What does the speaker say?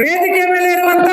ವೇದಿಕೆ ಮೇಲೆ ಇರುವಂತ